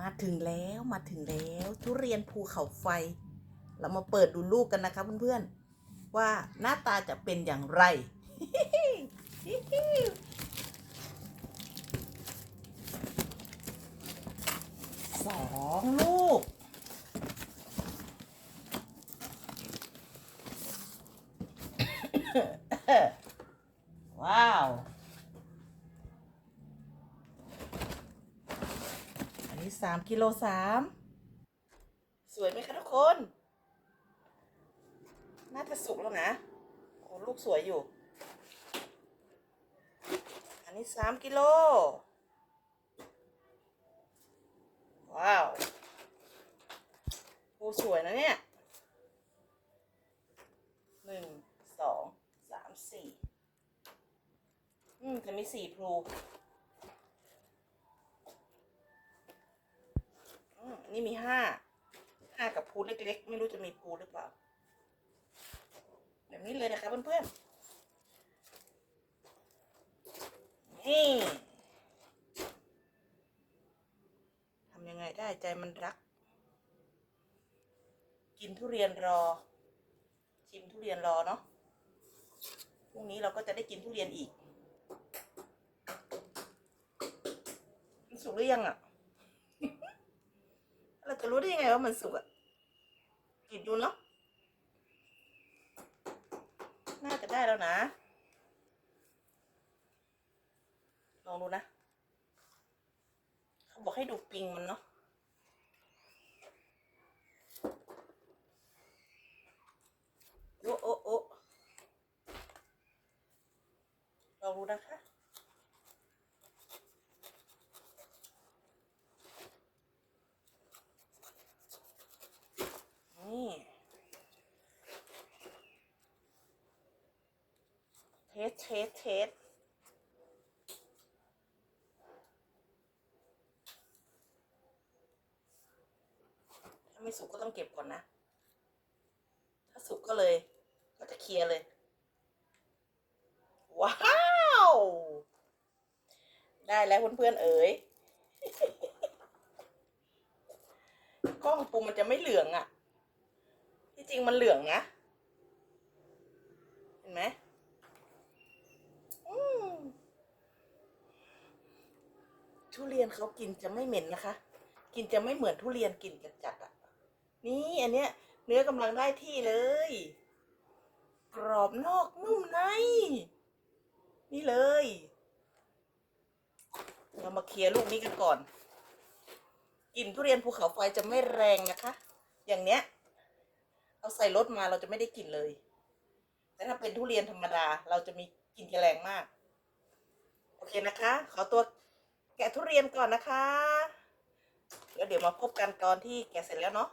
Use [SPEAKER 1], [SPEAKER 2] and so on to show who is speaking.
[SPEAKER 1] มาถึงแล้วมาถึงแล้วทุเรียนภูเขาไฟ เรามาเปิดดูลูกกันนะคะเพื่อนๆว่าหน้าตาจะเป็นอย่างไร สองลูก ว้าว อันนี้ สามกิโลสามสวยไหมคะทุกคน น่าจะสุกแล้วนะโอ้ลูกสวยอยู่ อันนี้สามกิโล ว้าวโอ้สวยนะเนี่ยหนึ่งสองสามสี่อืมจะมีสี่พลูอืม นี่มีห้าห้ากับพูเล็กๆ ไม่รู้จะมีพูหรือเปล่า แบบนี้เลยนะคะเพื่อนๆนี่ทำยังไงได้ใจมันรัก กินทุเรียนรอ ชิมทุเรียนรอเนาะพรุ่งนี้เราก็จะได้กินทุเรียนอีก มันสุกหรือยังอะ่ะ เราจะรู้ได้ยังไงว่ามันสุกอะ่ะกินดูเนาะน่าจะได้แล้วนะลองดูนะเขาบอกให้ดูปิงมันเนาะโอ้โอ้โอ้ลองดูนะคะ นี่ เท สเทสเทสถ้าไม่สุกก็ต้องเก็บก่อนนะ ถ้าสุกก็เลย ก็จะเคลียร์เลย ว้าว ได้แล้วเพื่อนๆเอ๋ยกล้องปูมันจะไม่เหลืองอะ่ะ ที่จริงมันเหลืองนะ เห็นไหมอืม ทุเรียนเขากินจะไม่เหม็นนะคะ กินจะไม่เหมือนทุเรียนกินจัดๆอะ นี่อันเนี้ย เนื้อกำลังได้ที่เลย กรอบนอกนุ่มใน นี่เลย เรามาเคลียร์ลูกนี้กันก่อน กลิ่นทุเรียนภูเขาไฟจะไม่แรงนะคะ อย่างเนี้ย เอาใส่รถมาเราจะไม่ได้กลิ่นเลย แต่ถ้าเป็นทุเรียนธรรมดาเราจะมีกลิ่นแรงมาก โอเคนะคะ ขอตัว แกะทุเรียนก่อนนะคะ แล้วเดี๋ยวมาพบกันตอนที่แกะเสร็จแล้วเนาะ